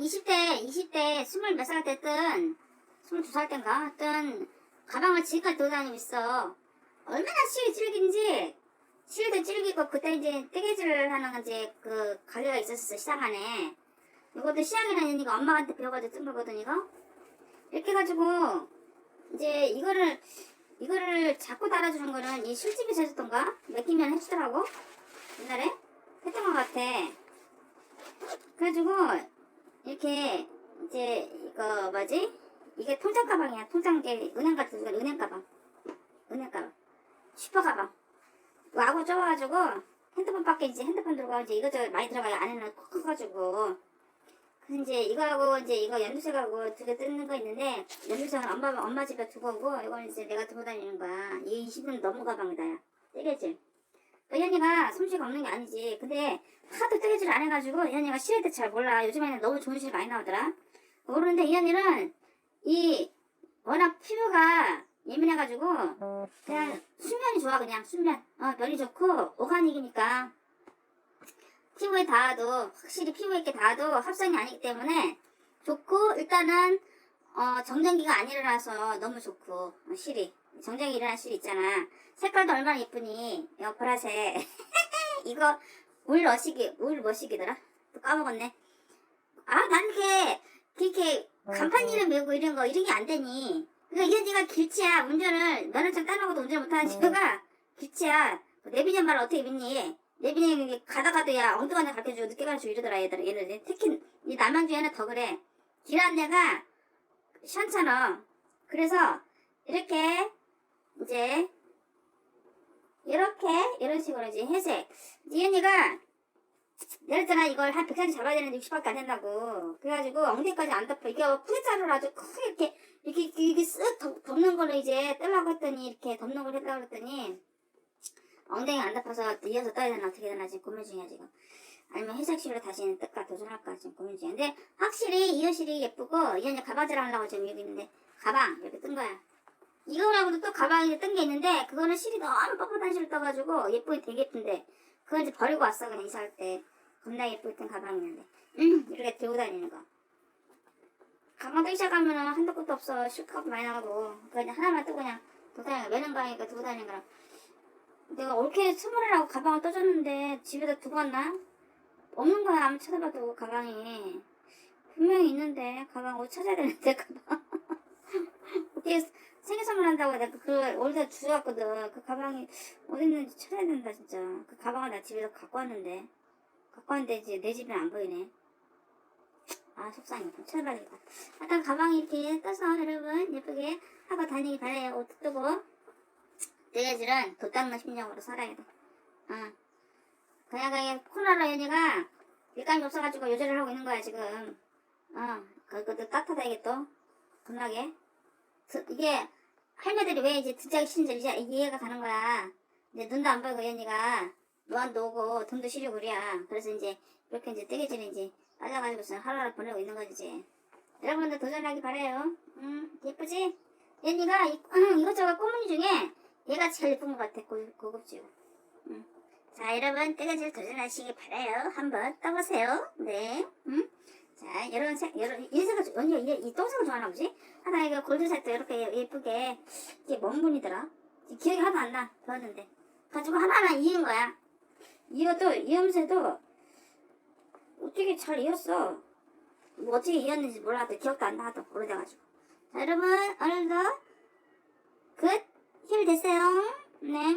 20대, 20대, 스물 몇살 때든, 스물두 살 땐가, 든, 가방을 지금까지 들고 다니고 있어. 얼마나 실이 질긴지, 실도 질기고, 그때 이제 뜨개질 하는 이제 그 가게가 있었어, 시장 안에. 이것도 시장이라는 언니가 엄마한테 배워가지고 뜬 거거든, 이거? 이렇게 해가지고, 이제 이거를, 이거를 자꾸 달아주는 거는 이 술집에서 해줬던가? 맡기면 해주더라고? 옛날에? 했던 것 같아. 그래가지고, 이렇게, 이제, 이거 뭐지? 이게 통장 가방이야. 통장, 게 은행 같은 거, 은행 가방. 은행 가방. 슈퍼 가방. 와고 좁아가지고, 핸드폰 밖에 이제 핸드폰 들고 이제 이것저것 많이 들어가요. 안에는 콕 커가지고. 그래서 이제 이거하고 이제 이거 연두색하고 두 개 뜯는 거 있는데, 연두색은 엄마, 엄마 집에 두고 오고, 이건 이제 내가 두고 다니는 거야. 이게 20년 넘은 가방이다, 야. 뜨개질. 그 현이가 솜씨가 없는 게 아니지. 근데 하도 뜨개질 안 해가지고 현이가 실에 대해 잘 몰라. 요즘에는 너무 좋은 실 많이 나오더라. 모르는데 이 현이는 이 워낙 피부가 예민해가지고 그냥 수면이 좋아 그냥 수면. 어 면이 좋고 오가닉이니까 피부에 닿아도 확실히 피부에 이렇게 닿아도 합성이 아니기 때문에 좋고 일단은 어 정전기가 안 일어나서 너무 좋고 어, 실이 정전기 일어난 실 있잖아. 색깔도 얼마나 예쁘니? 이거 보라색. 이거 울 머시기, 울 머시기더라? 또 까먹었네. 아, 난 이렇게, 이렇게 간판 이름 외우고 이런 거, 이런 게 안 되니. 그러니까 이게 네가 길치야. 운전을, 면허증 따놓고도 운전 못하는 친구가 길치야. 내비년 말 어떻게 믿니? 내비년 가다가도 야, 엉뚱한 데 가르쳐주고 늦게 가르쳐주고 이러더라, 얘들. 얘들. 특히 이 남양주에는 더 그래. 길 안내가 시원찮아. 그래서 이렇게 이제 이렇게 이런 식으로 이제 회색. 예를 들어 이걸 한 100cm 잡아야 되는데 60밖에 안 된다고. 그래가지고 엉덩이까지 안 덮어. 이게 푸대자루로 아주 크게 이렇게 이렇게 이렇게 쓱 덮, 덮는 걸로 이제 뜨려고 했더니 이렇게 덮는 걸 했다고 그랬더니 엉덩이 안 덮어서 이어서 떠야 되나 어떻게 되나 지금 고민 중이야 지금. 아니면 회색실로 다시 뜰까 도전할까 지금 고민 중이야. 근데 확실히 이 옷실이 예쁘고 이현이 가바질 하려고 지금 여기 있는데 가방 이렇게 뜬 거야 이거라고도 또 가방에 뜬 게 있는데 그거는 실이 너무 뻣뻣한 실을 떠가지고 예쁘게 되게 예쁜데 그걸 이제 버리고 왔어 그냥 이사할 때. 겁나 예쁘게 뜬 가방이 있는데. 음, 이렇게 들고 다니는 거. 가방 뜨기 시작하면 한도 끝도 없어. 실컷 많이 나가고. 그냥 하나만 뜨고 그냥 두고 다니는 거. 매는 방이니까 두고 다니는 거랑 내가 옳게 선물이라고 가방을 떠줬는데 집에다 두고 왔나? 없는 거야 아무리 찾아봐도 가방이. 분명히 있는데 가방 어디 찾아야 되는데 가방. 어떻게 생일 선물 한다고 내가 그 올드 주웠거든. 그 가방이 어디 있는지 찾아야 된다 진짜. 그 가방을 나 집에서 갖고 왔는데 갖고 왔는데 이제 내 집엔 안 보이네. 아 속상해. 찾아봐야겠다. 약간 가방이 이렇게 떠서 여러분 예쁘게 하고 다니기 바래요. 옷도 뜨고 내재질은 도 닦는 심령으로 살아야 돼. 어. 그냥 그냥 코로나 연이가 일감이 없어가지고 요절을 하고 있는 거야 지금. 어. 그것도 따뜻하다 이게 또 겁나게. 드- 이게 할매들이 왜 이제 듣자기 싫은지 이제 이해가 가는 거야. 이제 눈도 안 보이고 얘니가 노안도 오고 돈도 시리고 그래야. 그래서 이제 이렇게 이제 뜨개질이 이제 빠져가지고서 하루하루 보내고 있는 거지. 이제. 여러분들 도전하기 바래요. 음 예쁘지? 얘니가 이, 음, 이것저것 꽃무늬 중에 얘가 제일 예쁜 것 같아. 고, 고급지고. 음. 자 여러분 뜨개질 도전하시기 바래요. 한번 떠보세요. 네. 음. 자, 이런 색, 이런, 이 색을, 언니, 이, 이 똥색을 좋아하나 보지? 하나, 이거 골드색도 이렇게 예쁘게, 이게 뭔 분이더라? 기억이 하나도 안 나, 배웠는데. 가지고 하나하나 이은 거야. 이어도, 이음새도, 어떻게 잘 이었어. 뭐 어떻게 이었는지 몰라도 기억도 안 나도, 오래돼가지고. 자, 여러분, 오늘도, 끝! 힐 됐어요. 네.